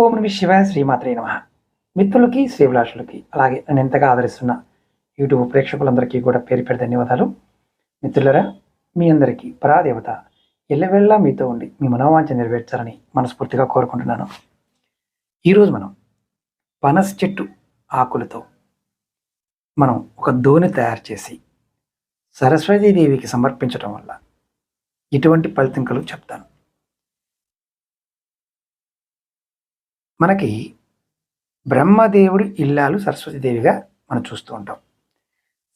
ఓం Nami శివాయ శ్రీమాత్రే నమ. మిత్రులకి శ్రీభిలాషులకి అలాగే నేను ఎంతగా ఆదరిస్తున్న యూట్యూబ్ ప్రేక్షకులందరికీ కూడా పేరు పేరు ధన్యవాదాలు. మిత్రులరా మీ అందరికీ పరాదేవత ఎల్లవేళ్ళ మీతో ఉండి మీ మనోవాంఛ నెరవేర్చాలని మనస్ఫూర్తిగా కోరుకుంటున్నాను. ఈరోజు మనం పనస చెట్టు ఆకులతో మనం ఒక దోణి తయారు చేసి సరస్వతీదేవికి సమర్పించడం వల్ల ఇటువంటి ఫలితం చెప్తాను. మనకి బ్రహ్మదేవుడి ఇల్లాలు సరస్వతీదేవిగా మనం చూస్తూ ఉంటాం.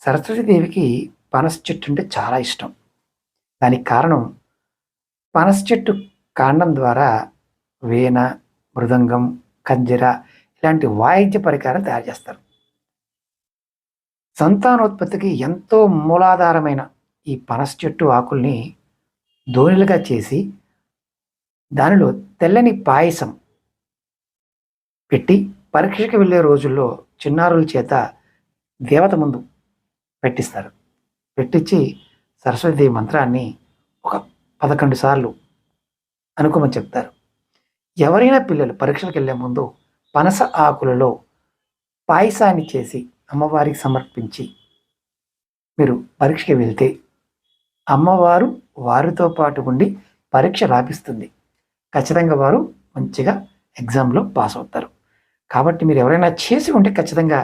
సరస్వతీదేవికి పనస చెట్టు అంటే చాలా ఇష్టం. దానికి కారణం పనస చెట్టు కాండం ద్వారా వీణ మృదంగం కంజర ఇలాంటి వాయిద్య పరికరాలు తయారు చేస్తారు. సంతానోత్పత్తికి ఎంతో మూలాధారమైన ఈ పనస చెట్టు ఆకుల్ని ధోనిలుగా చేసి దానిలో తెల్లని పాయసం పెట్టి పరీక్షకి వెళ్ళే రోజుల్లో చిన్నారుల చేత దేవత ముందు పెట్టిస్తారు. పెట్టించి సరస్వతీదేవి మంత్రాన్ని ఒక పదకొండు సార్లు అనుకోమని చెప్తారు. ఎవరైనా పిల్లలు పరీక్షలకు వెళ్ళే ముందు పనస ఆకులలో పాయసాన్ని చేసి అమ్మవారికి సమర్పించి మీరు పరీక్షకి వెళ్తే అమ్మవారు వారితో పాటు ఉండి పరీక్ష రాపిస్తుంది. ఖచ్చితంగా వారు మంచిగా ఎగ్జామ్లో పాస్ అవుతారు. కాబట్టి మీరు ఎవరైనా చేసి ఉంటే ఖచ్చితంగా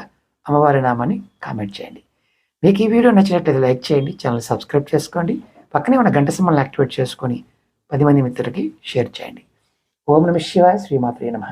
అమ్మవారి నామాన్ని కామెంట్ చేయండి. మీకు ఈ వీడియో నచ్చినట్లయితే లైక్ చేయండి ఛానల్ సబ్స్క్రైబ్ చేసుకోండి పక్కనే ఉన్న గంట సింబల్ని యాక్టివేట్ చేసుకొని పది మంది మిత్రులకి షేర్ చేయండి. ఓం నమ శివాయ శ్రీమాత్రే నమ.